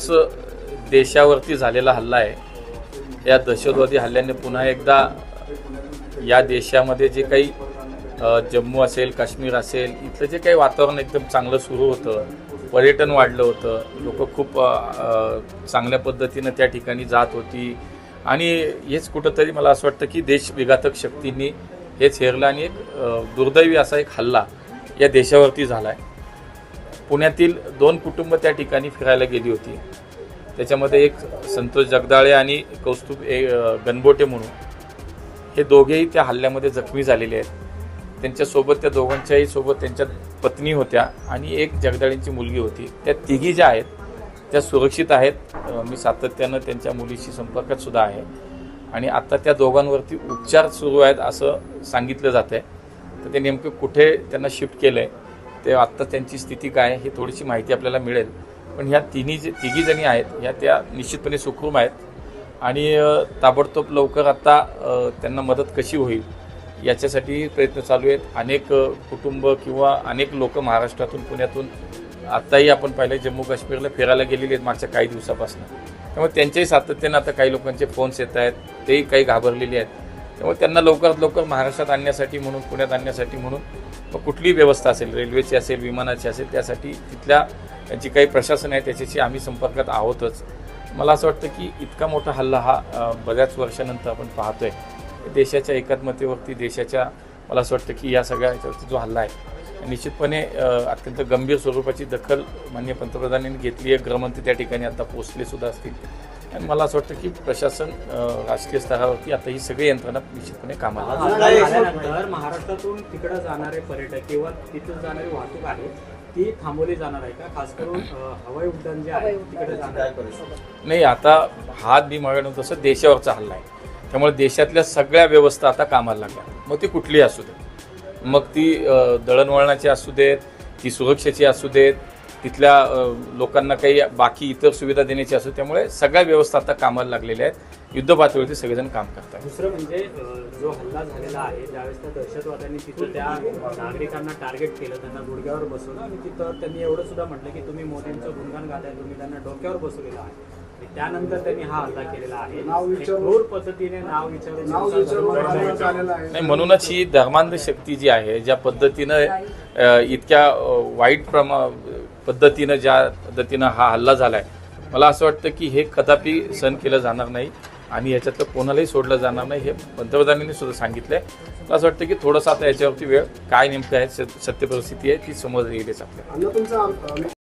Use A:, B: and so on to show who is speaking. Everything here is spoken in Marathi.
A: तोच देशावरती झालेला हल्ला आहे. या दहशतवादी हल्ल्याने पुन्हा एकदा या देशामध्ये जे काही जम्मू असेल काश्मीर असेल इथलं जे काही वातावरण एकदम चांगलं सुरू होतं पर्यटन वाढलं होतं लोक खूप चांगल्या पद्धतीनं त्या ठिकाणी जात होती. आणि हेच कुठंतरी मला असं वाटतं की देश विघातक शक्तींनी हेच हेरलं आणि एक दुर्दैवी असा एक हल्ला या देशावरती झाला आहे पुण्यातील दोन कुटुंब त्या ठिकाणी फिरायला गेली होती. त्याच्यामध्ये एक संतोष जगदाळे आणि कौस्तुभ ए गणबोटे म्हणून. हे दोघेही त्या हल्ल्यामध्ये जखमी झालेले आहेत. त्यांच्यासोबत त्या दोघांच्याही सोबत त्यांच्या पत्नी होत्या आणि एक जगदाळींची मुलगी होती. त्या तिघी ज्या आहेत त्या सुरक्षित आहेत. मी सातत्यानं त्यांच्या मुलीशी संपर्कात सुद्धा आहे. आणि आता त्या दोघांवरती उपचार सुरू आहेत असं सांगितलं जात आहे तर ते नेमकं कुठे त्यांना शिफ्ट केलं आहे ते आत्ता त्यांची स्थिती काय हे ही थोडीशी माहिती आपल्याला मिळेल. पण ह्या तिन्ही जे तिघी जणी आहेत ह्या त्या निश्चितपणे सुखरूम आहेत. आणि ताबडतोब लवकर आत्ता त्यांना मदत कशी होईल याच्यासाठी प्रयत्न चालू आहेत. अनेक कुटुंब किंवा अनेक लोक महाराष्ट्रातून पुण्यातून आत्ताही आपण पाहिलं जम्मू काश्मीरला फिरायला गेलेले आहेत मागच्या काही दिवसापासून. त्यामुळे त्यांच्याही सातत्यानं आता काही लोकांचे फोन्स येत आहेत तेही काही घाबरलेले आहेत. त्यामुळे त्यांना लवकरात लवकर महाराष्ट्रात आणण्यासाठी म्हणून पुण्यात आणण्यासाठी म्हणून कुठलीही व्यवस्था असेल रेल्वेची असेल विमानाची असेल त्यासाठी तिथल्या जी काही प्रशासन आहे त्याच्याशी आम्ही संपर्कात आहोतच. मला असं वाटतं की इतका मोठा हल्ला हा बऱ्याच वर्षानंतर आपण पाहतो आहे देशाच्या एकात्मतेवरती देशाच्या मला असं वाटतं की या सगळ्या याच्यावरती जो हल्ला आहे निश्चितपणे अत्यंत गंभीर स्वरूपाची दखल माननीय पंतप्रधानांनी घेतली आहे. गृहमंत्री त्या ठिकाणी आता पोचले सुद्धा असतील. मला असं वाटतं की प्रशासन राष्ट्रीय स्तरावरती आता ही सगळी यंत्रणा निश्चितपणे कामाला
B: महाराष्ट्रातून तिकडे जाणारे पर्यटक किंवा तिथून जाणारी वाहतूक आहे ती थांबवली जाणार आहे का? खास करून हवाई उड्डाण जे आहे तिकडे जाणार.
A: नाही आता हा मी म्हणून तसं देशावरचा हल्ला आहे. त्यामुळे देशातल्या सगळ्या व्यवस्था आता कामाला लागल्या. मग ती कुठलीही असू दे मग ती दळणवळणाची असू देत ती सुरक्षेची असू देत तिथल्या लोकांना काही बाकी इतर सुविधा देण्याची असू त्यामुळे सगळ्या व्यवस्था आता कामाला लागलेल्या आहेत. युद्ध पातळीवरती सगळेजण काम करतात.
B: दुसरं म्हणजे जो हल्ला झालेला आहे ज्यावेळेस त्या दहशतवाद्यांनी तिथं त्या नागरिकांना टार्गेट केलं त्यांना गुडघ्यावर बसवलं आणि तिथं त्यांनी एवढं सुद्धा म्हटलं की तुम्ही मोदींचं गुणगान गाताय तुम्ही त्यांना डोक्यावर बसवलेलं आहे. त्यानंतर त्यांनी हा हल्ला केलेला आहे. पद्धतीने नाव विचारून
C: नाव विचारून
A: नाही म्हणूनच ही धर्मांध शक्ती जी आहे ज्या पद्धतीनं इतक्या वाईट प्रमा पद्धतीनं ज्या पद्धतीनं हा हल्ला झाला आहे मला असं वाटतं की हे कदापि सहन केलं जाणार नाही आणि याच्यातलं कोणालाही सोडलं जाणार नाही हे पंतप्रधानांनी सुद्धा सांगितलं आहे मला असं वाटतं की थोडंसं आता याच्यावरती वेळ काय नेमकं आहे सत्य परिस्थिती आहे ती समोर येईलच आपल्याला